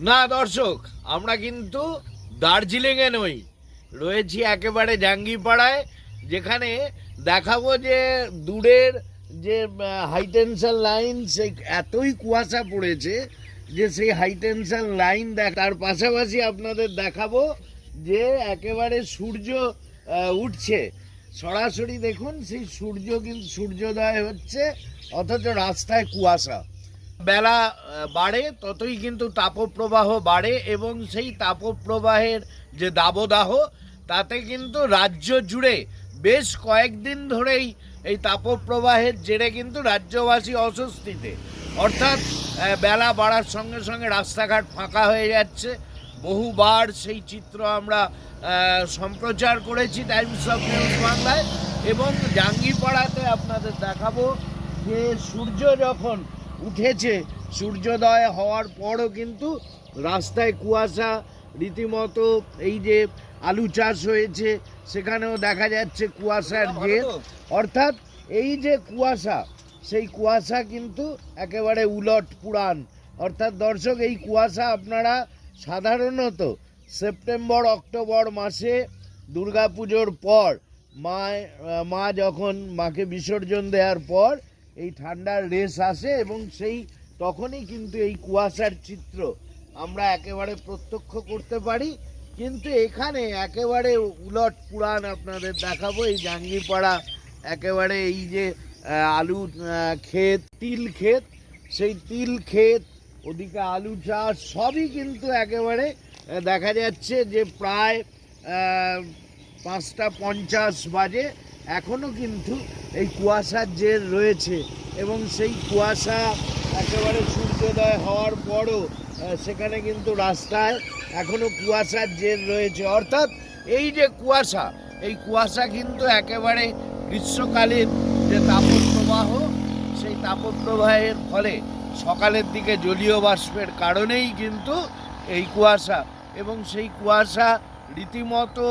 না, দর্শক, আমরা কিন্তু দার্জিলিংয়ে নই। রয়েছি একেবারে জাঙ্গিপাড়ায়, যেখানে দেখাবো যে দূরের যে হাইটেনশন লাইন সেই এতই কুয়াশা পড়েছে যে সেই হাইটেনশন লাইন দেখ, তার পাশাপাশি আপনাদের দেখাবো যে একেবারে সূর্য উঠছে। সরাসরি দেখুন, সেই সূর্য কিন্তু সূর্যোদয় হচ্ছে, অথচ রাস্তায় কুয়াশা। বেলা বাড়ে, ততই কিন্তু তাপপ্রবাহ বাড়ে এবং সেই তাপপ্রবাহের যে দাবদাহ, তাতে কিন্তু রাজ্য জুড়ে বেশ কয়েকদিন ধরেই এই তাপপ্রবাহের জেরে কিন্তু রাজ্যবাসী অস্বস্তিতে। অর্থাৎ বেলা বাড়ার সঙ্গে সঙ্গে রাস্তাঘাট ফাঁকা হয়ে যাচ্ছে। বহুবার সেই চিত্র আমরা সম্প্রচার করেছি টাইমস অফ নিউজ বাংলায় এবং জাঙ্গিপাড়াতে আপনাদের দেখাবো যে সূর্য যখন উঠেছে। সূর্যোদয় হওয়ার পরও কিন্তু রাস্তায় কুয়াশা রীতিমতো এই যে আলু চাষ হয়েছে সেখানেও দেখা যাচ্ছে কুয়াশার জের। অর্থাৎ এই যে কুয়াশা সেই কুয়াশা কিন্তু একেবারে উলট পুরাণ। অর্থাৎ দর্শক এই কুয়াশা আপনারা সাধারণত সেপ্টেম্বর অক্টোবর মাসে দুর্গাপুজোর পর মা মা যখন মাকে বিসর্জন দেওয়ার পর এই ঠান্ডার রেস আসে এবং সেই তখনই কিন্তু এই কুয়াশার চিত্র আমরা একেবারে প্রত্যক্ষ করতে পারি। কিন্তু এখানে একেবারে উলট পুরাণ আপনাদের দেখাবো। এই জাঙ্গিপাড়া, একেবারে এই যে আলু ক্ষেত, তিল ক্ষেত, সেই তিল ক্ষেত, ওদিকে আলু চাষ, সবই কিন্তু একেবারে দেখা যাচ্ছে যে প্রায় পাঁচটা পঞ্চাশ বাজে। এখনও কিন্তু এই কুয়াশার জের রয়েছে এবং সেই কুয়াশা একেবারে সূর্যোদয় হওয়ার পরও সেখানে কিন্তু রাস্তায় এখনও কুয়াশার জের রয়েছে। অর্থাৎ এই যে কুয়াশা, এই কুয়াশা কিন্তু একেবারে গ্রীষ্মকালীন যে তাপপ্রবাহ, সেই তাপপ্রবাহের ফলে সকালের দিকে জলীয় বাষ্পের কারণেই কিন্তু এই কুয়াশা এবং সেই কুয়াশা রীতিমতো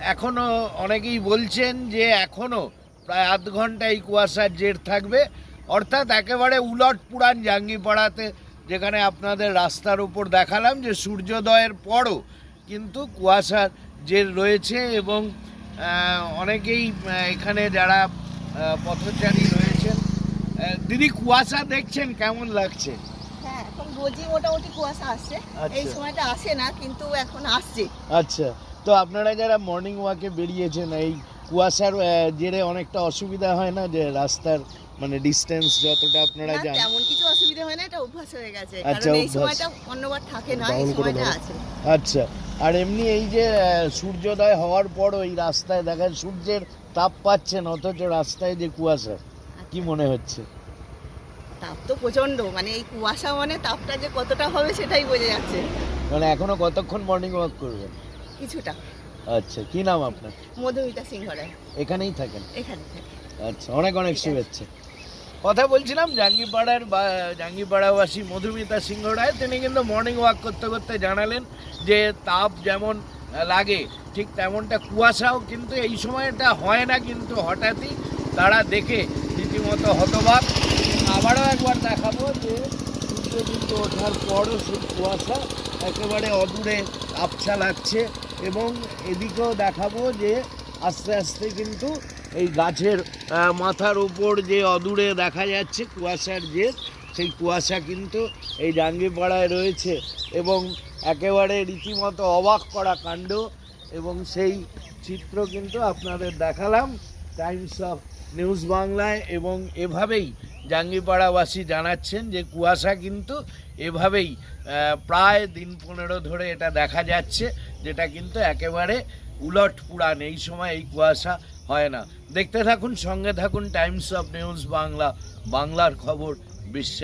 আহ, এখনও অনেকেই বলছেন যে এখনও প্রায় আধ ঘণ্টা এই কুয়াশার জের থাকবে। অর্থাৎ একেবারে উলট পুরাণ জাঙ্গিপাড়াতে যেখানে আপনাদের রাস্তার উপর দেখালাম যে সূর্যোদয়ের পরও কিন্তু কুয়াশার জের রয়েছে এবং অনেকেই এখানে যারা পথচারী রয়েছেন দিদি কুয়াশা দেখছেন কেমন লাগছে? হ্যাঁ এখন রোজই মোটামুটি কুয়াশা আসছে। আচ্ছা। এই সময়টা আসে না কিন্তু এখন আসছে। আচ্ছা। তো আপনারা যারা মর্নিং ওয়াকে বেরিয়েছেন এই কুয়াশার জেরে অনেকটা অসুবিধা হয় না? যে রাস্তার মানে ডিস্টেন্স যতটা আপনারা না, যান তেমন কিছু অসুবিধা হয় না এটা অভ্যাস হয়ে গেছে। আচ্ছা, কারণ এই সময়টা অন্যবার থাকে না এই সময়টা আছে। আচ্ছা আর এমনি এই যে সূর্যোদয় হওয়ার পরও এই রাস্তায় দেখা যায় সূর্যের তাপ পাচ্ছেন অথচ রাস্তায় যে কুয়াশা কি মনে হচ্ছে? তাপ তো প্রচণ্ড মানে এই কুয়াশা মানে তাপটা যে কতটা হবে সেটাই বোঝা যাচ্ছে। মানে এখনও কতক্ষণ মর্নিং ওয়াক করবেন? কিছুটা। আচ্ছা কি নাম আপনার? মধুমিতা সিংহ রায় এখানেই থাকেন? এখানে থাকে। আচ্ছা অনেক অনেক। শুভেচ্ছা। কথা বলছিলাম জাঙ্গিপাড়ার বা- জাঙ্গিপাড়াবাসী মধুমিতা সিংহ রায় তিনি কিন্তু মর্নিং ওয়াক করতে করতে জানালেন যে তাপ যেমন লাগে ঠিক তেমনটা কুয়াশাও কিন্তু এই সময়টা হয় না কিন্তু হঠাৎই তারা দেখে রীতিমতো হতবাক। আবারও একবার দেখাবো যে কিন্তু ওঠার পরও সেই কুয়াশা একেবারে অদূরে আবছা লাগছে এবং এদিকেও দেখাবো যে আস্তে আস্তে কিন্তু এই গাছের মাথার উপর যে অদূরে দেখা যাচ্ছে কুয়াশার যে, সেই কুয়াশা কিন্তু এই জাঙ্গিপাড়ায় রয়েছে এবং একেবারে রীতিমতো অবাক করা কাণ্ড এবং সেই চিত্র কিন্তু আপনাদের দেখালাম। টাইমস অফ নিউজ বাংলায় এবং এভাবেই জাঙ্গিপাড়াবাসী জানাচ্ছেন যে কুয়াশা কিন্তু এভাবেই প্রায় দিন পনেরো ধরে এটা দেখা যাচ্ছে, যেটা কিন্তু একেবারে উলট পুরাণ, এই সময় এই কুয়াশা হয় না। দেখতে থাকুন, সঙ্গে থাকুন, টাইমস অফ নিউজ বাংলা, বাংলার খবর বিশ্বের